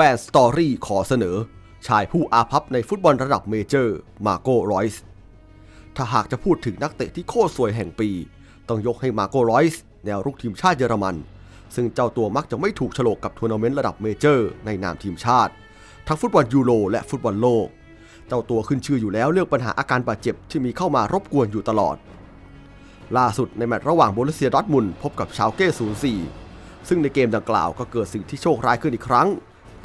แฟนสตอรี่ขอเสนอ ชายผู้อาภัพในฟุตบอลระดับเมเจอร์ มาโกรอยส์ถ้าหากจะพูดถึงนักเตะที่โคตรสวยแห่งปี ต้องยกให้มาโกรอยส์แนวรุกทีมชาติเยอรมัน ซึ่งเจ้าตัวมักจะไม่ถูกโฉลกกับทัวร์นาเมนต์ระดับเมเจอร์ ในนามทีมชาติ ทั้งฟุตบอลยูโรและฟุตบอลโลก เจ้าตัวขึ้นชื่ออยู่แล้วเรื่องปัญหาอาการบาดเจ็บที่มีเข้ามารบกวนอยู่ตลอด ล่าสุดในแมตช์ระหว่างโบรุเซียดอร์ทมุนพบกับชาวเก้04ซึ่งในเกมดังกล่าวก็เกิดสิ่งที่โชคร้ายขึ้นอีกครั้ง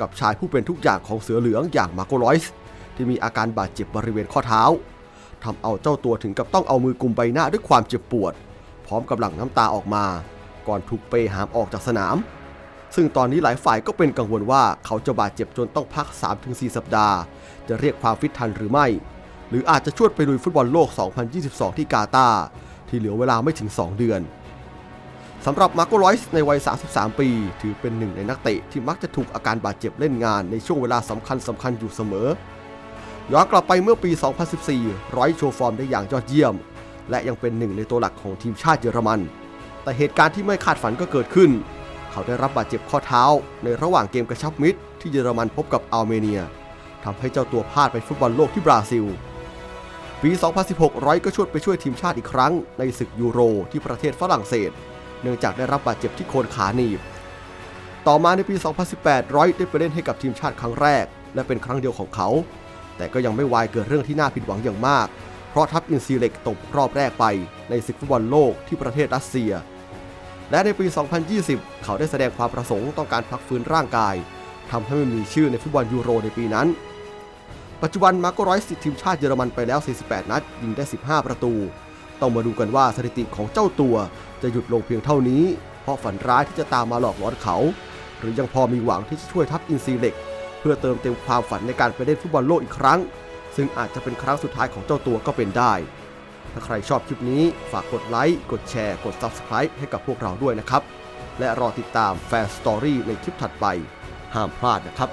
กับชายผู้เป็นทุกอย่างของเสือเหลืองอย่างมาโกรอยส์ที่มีอาการบาดเจ็บบริเวณข้อเท้าทำเอาเจ้าตัวถึงกับต้องเอามือกุมใบหน้าด้วยความเจ็บปวด พร้อมกับหลั่งน้ำตาออกมา ก่อนถูกเปหามออกจากสนาม ซึ่งตอนนี้หลายฝ่ายก็เป็นกังวลว่าเขาจะบาดเจ็บจนต้องพัก 3-4 สัปดาห์ จะเรียกความฟิตทันหรือไม่ หรืออาจจะชวดไปลุยฟุตบอลโลก 2022 ที่กาตาร์ที่เหลือเวลาไม่ถึง 2 เดือน สำหรับมาร์โกรอยส์ในวัย 33 ปี ถือเป็นหนึ่งในนักเตะที่มักจะถูกอาการบาดเจ็บเล่นงานในช่วงเวลาสำคัญสำคัญอยู่เสมอ ย้อนกลับไปเมื่อปี 2014 ร้อยโชว์ฟอร์มได้อย่างยอดเยี่ยม และยังเป็นหนึ่งในตัวหลักของทีมชาติเยอรมัน แต่เหตุการณ์ที่ไม่คาดฝันก็เกิดขึ้น เขาได้รับบาดเจ็บข้อเท้า ในระหว่างเกมกระชับมิตร ที่เยอรมันพบกับอัลเมเนียทำให้เจ้าตัวพลาดไปฟุตบอลโลกที่บราซิลปี 2016 ร้อยก็ชวดไปช่วยทีมชาติอีกครั้งในศึกยูโรที่ประเทศฝรั่งเศส เนื่องจากได้รับบาดเจ็บที่โคนขาหนีบ ต่อมาในปี 2018 ร้อยได้ไปเล่นให้กับทีมชาติครั้งแรก และเป็นครั้งเดียวของเขา แต่ก็ยังไม่วายเกิดเรื่องที่น่าผิดหวังอย่างมาก เพราะทัพอินซีเล็กตกรอบแรกไปในศึกฟุตบอลโลกที่ประเทศรัสเซีย และในปี 2020 เขาได้แสดงความประสงค์ต้องการพักฟื้นร่างกายทำให้ไม่มีชื่อในฟุตบอลยูโรในปีนั้นปัจจุบันมาร์โกรอยส์ติดทีมชาติเยอรมันไปแล้ว 48 นัด ยิงได้ 15 ประตู ต้องมาดูกันว่าสถิติของเจ้าตัวจะหยุดลงเพียงเท่านี้ เพราะฝันร้ายที่จะตามมาหลอกหลอนเขา หรือยังพอมีหวังที่จะช่วยทัพอินซีเล็ก เพื่อเติมเต็มความฝันในการไปเล่นฟุตบอลโลกอีกครั้ง ซึ่งอาจจะเป็นครั้งสุดท้ายของเจ้าตัวก็เป็นได้ ถ้าใครชอบคลิปนี้ฝากกดไลค์กดแชร์ กด Subscribe ให้กับพวกเราด้วยนะครับและรอติดตามแฟนสตอรี่ในคลิปถัดไปห้ามพลาดนะครับ